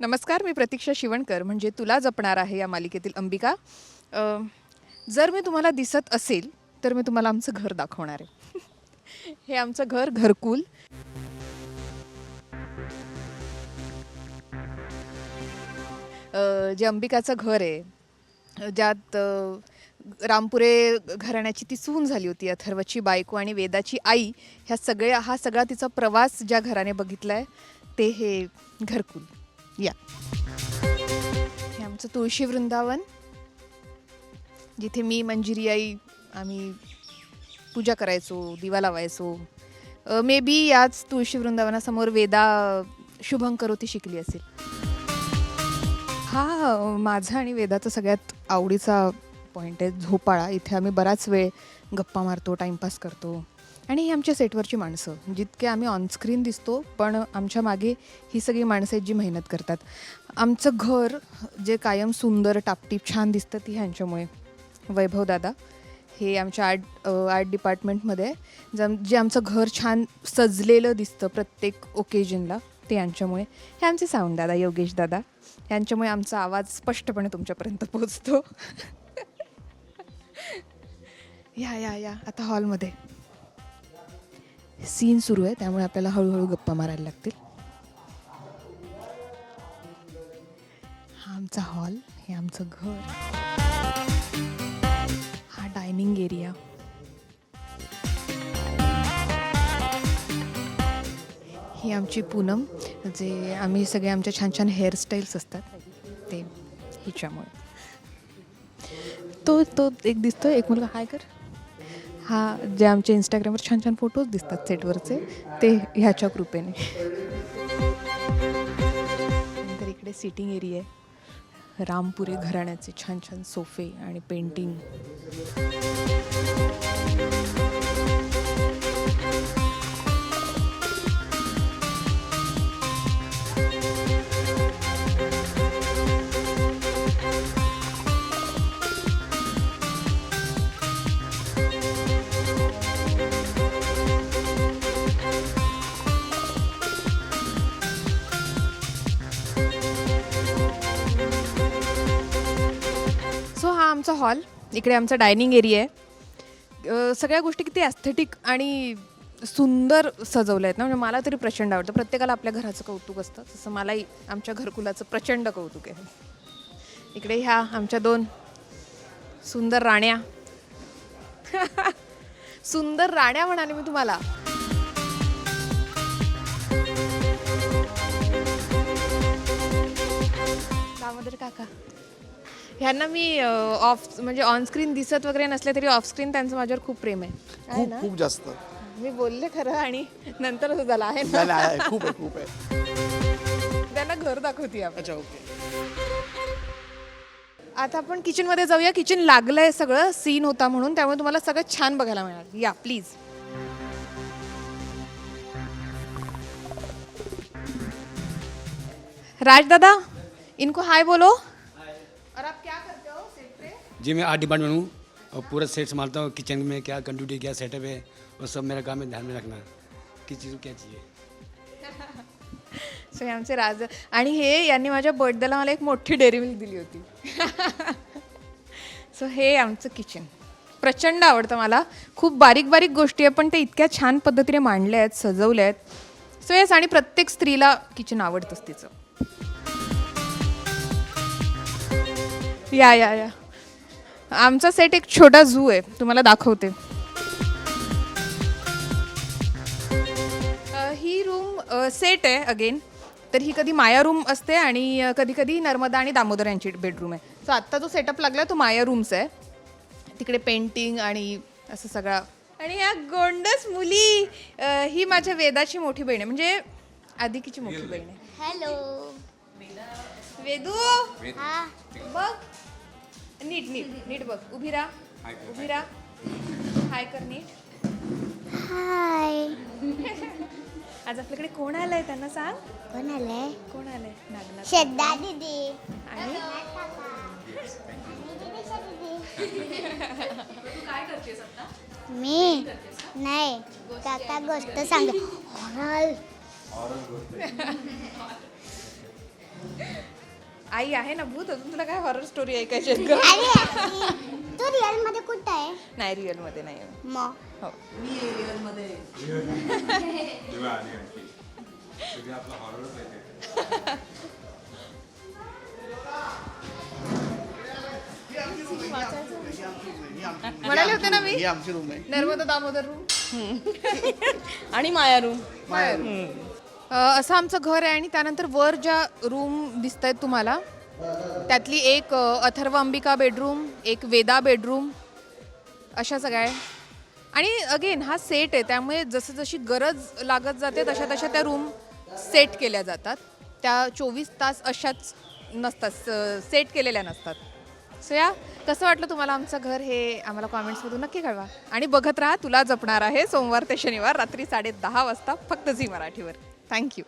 नमस्कार मी प्रतीक्षा शिवणकर. म्हणजे तुला जपणार आहे या मालिकेतील अंबिका. अ, जर मी तुम्हाला दिसत असेल तर मी तुम्हाला आमचं घर दाखवणार आहे. हे आमचं घर घरकुल. अ, जे अंबिकाचं घर आहे ज्यात अ, रामपुरे घराण्याची ती सून झाली होती अथर्वची बायको आणि वेदाची आई. ह्या सगळ्या हा सगळा तिचा प्रवास ज्या घराने बघितला आहे ते हे घरकुल. या. हे आमचं तुळशी वृंदावन. जिथे मी मंजिरी आई आम्ही पूजा करायचो दिवा लावायचो. मे बी याच तुळशी वृंदावनासमोर वेदा शुभंकरोती शिकली असेल. हा माझा आणि वेदाचा सगळ्यात आवडीचा पॉईंट आहे झोपाळा. इथे आम्ही बराच वेळ गप्पा मारतो टाईमपास करतो. आणि ही आमच्या सेटवरची माणसं. जितके आम्ही ऑनस्क्रीन दिसतो पण आमच्या मागे ही सगळी माणसं आहेत जी मेहनत करतात. आमचं घर जे कायम सुंदर टापटीप छान दिसतं ती ह्यांच्यामुळे. वैभव दादा हे आमच्या आर्ट आर्ट डिपार्टमेंटमध्ये जम जे आमचं घर छान सजलेलं दिसतं प्रत्येक ओकेजनला ते यांच्यामुळे हे आमचे साऊंड दादा योगेश दादा यांच्यामुळे आमचा आवाज स्पष्टपणे तुमच्यापर्यंत पोहोचतो. या या या. आता हॉलमध्ये सीन सुरू आहे त्यामुळे आपल्याला हळूहळू गप्पा मारायला लागतील. हा आमचा हॉल हे आमचं घर. हा डायनिंग एरिया. ही आमची पूनम जे आम्ही सगळे आमच्या छान छान हेअरस्टाईल्स असतात ते हिच्यामुळे. तो तो एक दिसतो एक मुलगा हाय कर. हा जे आमचे इंस्टाग्रामवर छान छान फोटोज दिसतात सेटवरचे ते ह्याच्या कृपेने. नंतर इकडे सिटिंग एरिया आहे. रामपुरे घराण्याचे छान छान सोफे आणि पेंटिंग आमचा हॉल इकडे आमचा डायनिंग एरिया आहे. सगळ्या गोष्टी किती ॲस्थेटिक आणि सुंदर सजवल्या आहेत ना? म्हणजे मला तरी प्रचंड आवडतं. प्रत्येकाला आपल्या घराचं कौतुक असतं. तसं मलाही आमच्या घरकुलाचं प्रचंड कौतुक आहे. इकडे ह्या आमच्या दोन सुंदर राण्या. सुंदर राण्या म्हणाले मी तुम्हाला. दामोदर काका. ह्यांना मी ऑफ म्हणजे ऑनस्क्रीन दिसत वगैरे नसले तरी ऑफस्क्रीन त्यांचं माझ्यावर खूप प्रेम आहे. आहे खूप ना? खूप जास्त. मी बोलले खरं आणि नंतर असं झालं आहे ना? नाही, खूप आहे खूप आहे. त्यांना घर दाखवते आपण. अच्छा ओके. आता आपण किचनमध्ये जाऊया. किचन लागलंय सगळं सीन होता म्हणून. त्यामुळे तुम्हाला सगळं छान बघायला मिळणार. या प्लीज राज दादा इनको हाय बोलो और आप क्या करते हो सेट पे जी मैं आर्ट डिपार्टमेंट हूँ और पूरा सेट संभालता हूँ किचन में क्या कंट्यूटी क्या सेटअप है और सब मेरा काम है ध्यान में रखना। किस चीज़ को क्या चाहिए? सो हे आमचे राज। आणि हे यांनी माझ्या बर्थडेला मला एक मोठी डेअरी मिल्क दिली होती. सो हे आमचं किचन प्रचंड आवडतं मला. खूप बारीक बारीक गोष्टी आहे पण ते इतक्या छान पद्धतीने मांडल्या आहेत सजवल्या आहेत. सो येस आणि प्रत्येक स्त्रीला किचन आवडतंच तिचं. या या या. आमचा सेट एक छोटा झू आहे तुम्हाला दाखवते. अ, ही रूम सेट आहे अगेन तर ही कधी माया रूम असते आणि कधी कधी नर्मदा आणि दामोदर यांची बेडरूम आहे. सो आत्ता जो सेटअप लागला तो माया रूम्स आहे. तिकडे पेंटिंग आणि असं सगळा. आणि या गोंडस मुली अ, ही माझ्या वेदाची मोठी बहीण आहे. म्हणजे आदिकीची मोठी बहीण आहे. हॅलो वेदू? हा. बघ. नीट नीट नीट बघ. उभी राहा. उभी राहा. हाय कर नीट हाय आज आपल्याकडे कोण आलंय त्यांना सांग? कोण आलंय? कोण आलंय? नागनाथ. श्रद्धा दीदी. आणि? मी नाही. काका गोष्ट सांग आई आहे ना भूत अजून तुला काय हॉरर स्टोरी ऐकायची आहेत का? अरे तू रिअलमध्ये कुठं आहे? नाही रिअलमध्ये नाही आहे. मग हो. म्हणाले होते ना मी? ही आमची रूम आहे. नर्मदा दामोदर रूम आणि माया रूम अ, असं आमचं घर आहे आणि त्यानंतर वर ज्या रूम दिसत आहेत तुम्हाला त्यातली एक अथर्व अंबिका बेडरूम एक वेदा बेडरूम अशा सगळ्या आहे आणि अगेन हा सेट आहे त्यामुळे जसं जशी गरज लागत जाते तशा तशा त्या रूम सेट केल्या जातात. त्या चोवीस तास अशाच नसतात सेट केलेल्या नसतात. सो या कसं वाटलं तुम्हाला आमचं घर हे? आम्हाला कॉमेंट्समधून नक्की कळवा. आणि बघत राहा तुला जपणार आहे सोमवार ते शनिवार रात्री साडे दहा वाजता फक्त झी मराठीवर. Thank you.